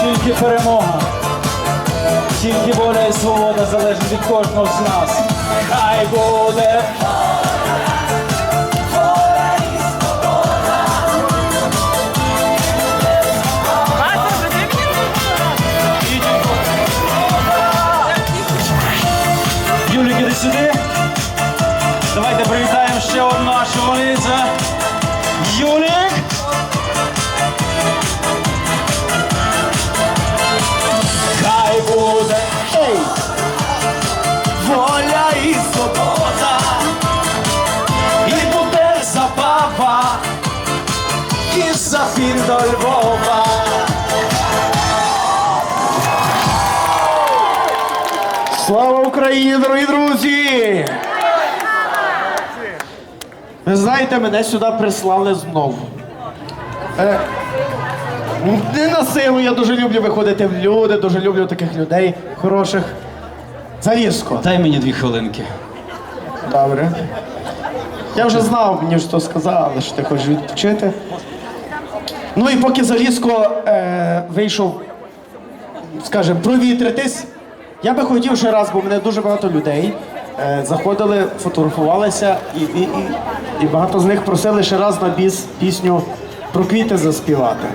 тільки перемога. Тільки воля і свобода залежить від кожного з нас. Хай буде Юлік, іди сюди. Давайте привітаємо ще одну нашу волицю. Забава, і зафір до Львова. Слава Україні, дорогі друзі! Ви знаєте, мене сюди прислали знову. Е, не на силу, я дуже люблю виходити в люди, дуже люблю таких людей хороших. Залізко. Дай мені дві хвилинки. Добре. Я вже знав, мені що сказали, що ти хочеш відпочити. Ну і поки Залізко е, вийшов, скажімо, провітритись, я би хотів ще раз, бо мене дуже багато людей е, заходили, фотографувалися, і, і, і, і багато з них просили ще раз на біс пісню про квіти заспівати.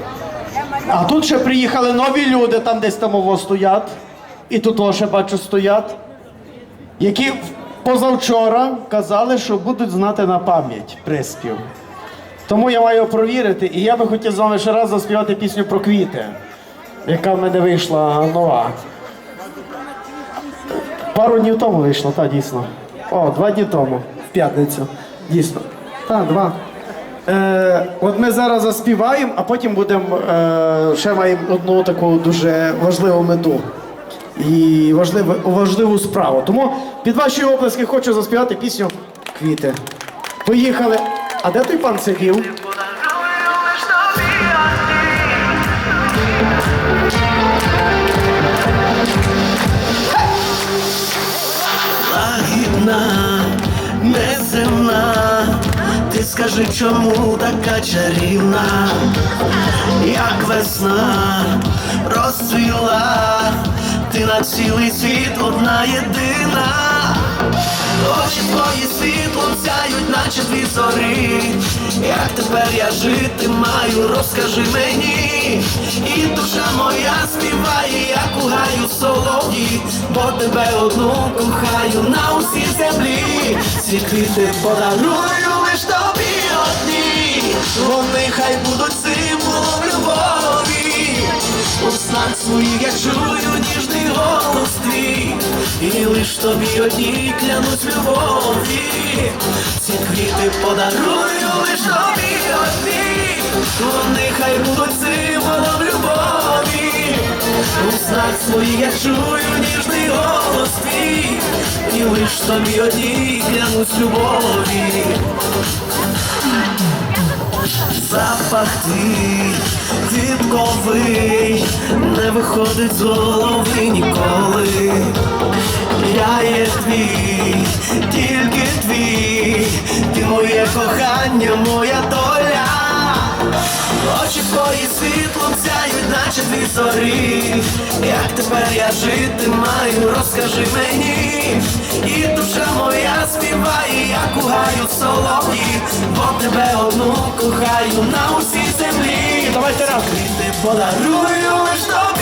А тут ще приїхали нові люди, там десь там ово стоять, і тут ще бачу стоять які позавчора казали, що будуть знати на пам'ять приспів. Тому я маю провірити, і я би хотів з вами ще раз заспівати пісню про квіти, яка в мене вийшла нова. Пару днів тому вийшла, так, дійсно. О, два дні тому, в п'ятницю. Дійсно. Так, два. Е, от ми зараз заспіваємо, а потім будемо е, ще маємо одну таку дуже важливу мету і важливу, важливу справу. Тому під ваші оплески хочу заспівати пісню Квіти. Поїхали. А де той пан сидів? лагідна, неземна, ти скажи, чому така чарівна, як весна розцвіла, ти на цілий світ одна єдина, очі твої світлом сяють, наче дві зорі. Як тепер я жити маю, розкажи мені, і душа моя співає, як у гаю солов'ї, бо тебе одну кохаю на усій землі. Ці квіти подарую лиш тобі одні, вони хай будуть символом. У снах своїх я чую ніжний голос твій, і лиш тобі одній клянусь любові. Ці квіти подарую лиш тобі одні, вони хай будуть символом любові. У снах своїх я чую ніжний голос твій, і лиш тобі одній клянусь любові. Запах твій квітковий не виходить з голови ніколи. Я є твій, тільки твій, ти моє кохання, моя доля. Дві зорі. Як тепер я жити маю, розкажи мені. І душа моя співає, як у гаю солов'ї, бо тебе одну кохаю на усій землі. Давайте разом. Подарую лиш тобі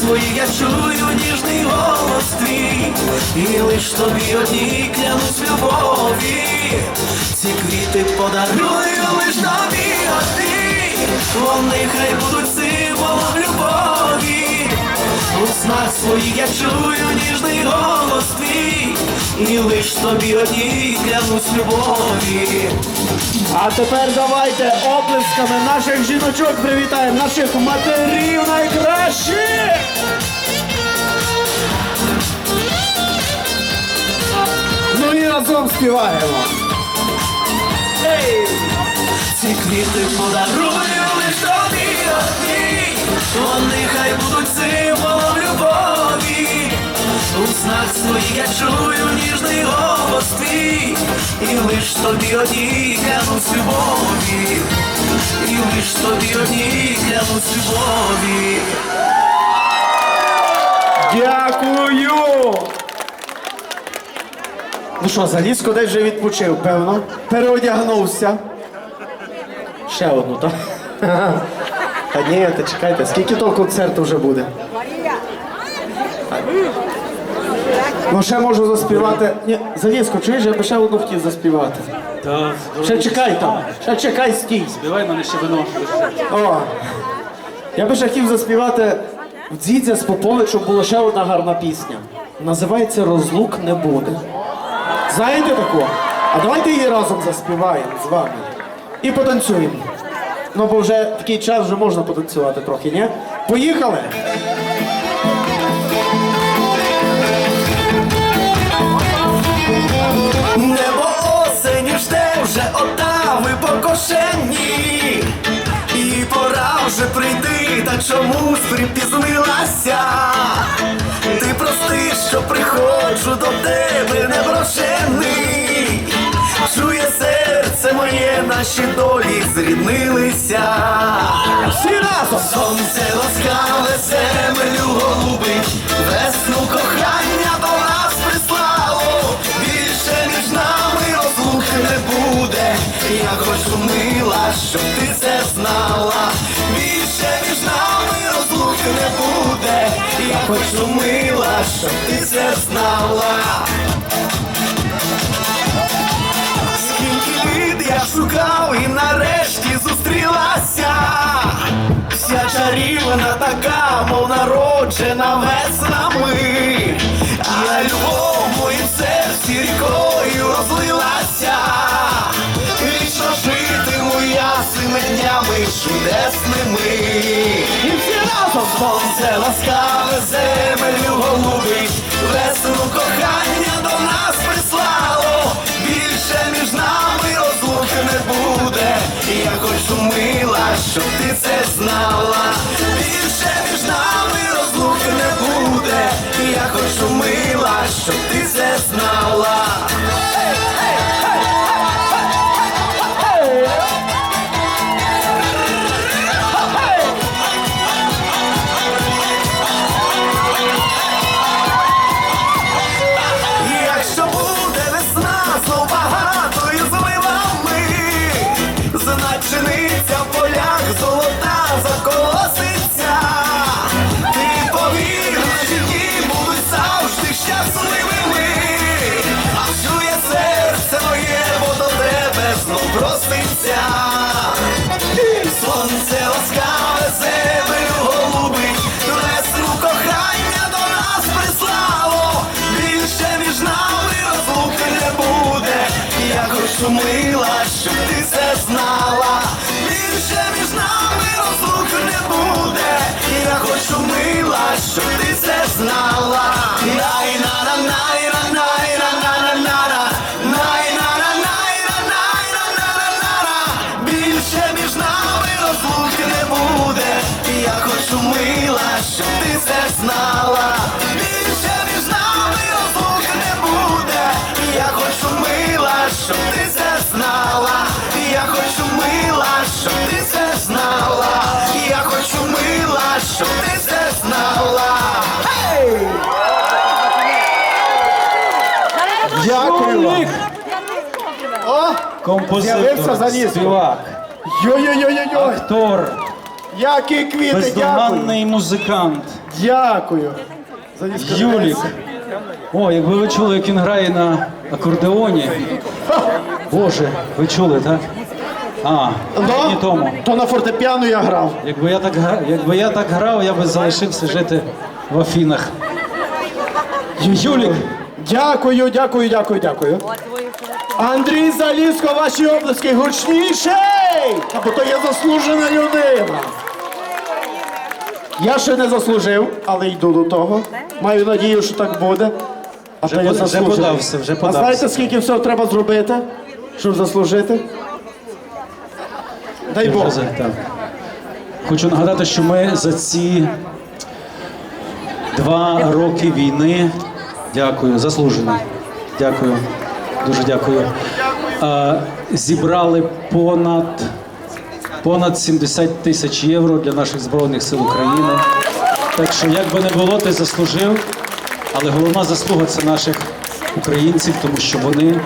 своїх я чую ніжний голос твій, і лиш тобі одній клянусь любові. Ці квіти подарую лиш тобі одні, вони хай будуть символом любові. У снах своїх я чую ніжний голос і лиш тобі одній клянусь любові. А тепер давайте оплесками наших жіночок привітаємо, наших матерів найкращих! Ну і разом співаємо. Ей! Ці квіти подарую лиш тобі одні, вони хай будуть символом любові. У снах своїх я чую ніжний голос твій, і лиш тобі одній клянусь любові, і лиш тобі одній клянусь любові. Дякую! Ну що, Залізко десь вже відпочив, певно. Переодягнувся. Ще одну, так? Та ні, та чекайте, скільки того концерту вже буде? Ну ще можу заспівати. Ні, Залізко, чуєш, я би ще одну хотів заспівати. Та, Ще чекай там, ще чекай, стій. Співай мене ще вино. О, я би ще хотів заспівати в Дзідзя з Поповичем була ще одна гарна пісня. Називається Розлук не буде. Знаєте таку? А давайте її разом заспіваємо з вами. І потанцюємо. Ну, бо вже такий час вже можна потанцювати трохи, ні? Поїхали! Вже отави покошені, і пора вже прийти, та чомусь припізнилася. Ти прости, що приходжу до тебе неброшений. Чує серце моє, наші долі зріднилися. Всі разом! Сонце ласкаве щоб ти це знала. Більше між нами розлуки не буде. Я хочу мила, щоб ти це знала. Скільки літ я шукав і нарешті зустрілася. Вся чарівна така, мов народжена веснами. Цими днями чудесними. І всі разом сонце ласкаве землю голубить, весну кохання до нас прислало. Більше між нами розлуки не буде. Я хочу мила, щоб ти це знала. Більше між нами розлуки не буде. Я хочу мила, щоб ти це знала. Щоб ти це знала. Композитор, співак, Йой-йой-йой-йой! актор, Які квіти, дякую! бездоганний музикант. Дякую! Юлік. О, якби ви чули, як він грає на акордеоні. Боже, ви чули, так? А, ні Ну, тому. то на фортепіано я грав. Якби я так гра- якби я так грав, я би залишився жити в Афінах. Юлік, Дякую, дякую, дякую, дякую. Андрій Залізко, ваші обласки гучніший! Бо то є заслужена людина. Я ще не заслужив, але йду до того. Маю надію, що так буде. А то я вже заслужений. подався, вже А подався. знаєте, скільки всього треба зробити, щоб заслужити? Дай Бог. так. Хочу нагадати, що ми за ці два роки війни Дякую, заслужено. Дякую. Дуже дякую. Зібрали понад, понад 70 тисяч євро для наших Збройних сил України. Так що, як би не було, ти заслужив. Але головна заслуга це наших українців, тому що вони,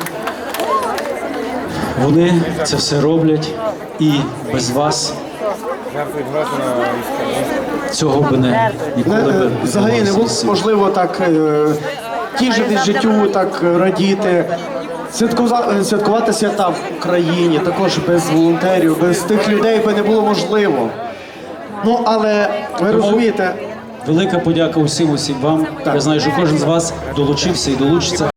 вони це все роблять і без вас цього би не ніколи би е, Взагалі не було можливо так е, тішити життю, так е, радіти, святкувати свята в Україні, також без волонтерів, без тих людей би не було можливо. Ну але ви розумієте, Велика подяка усім усім вам. Я знаю, що кожен з вас долучився і долучиться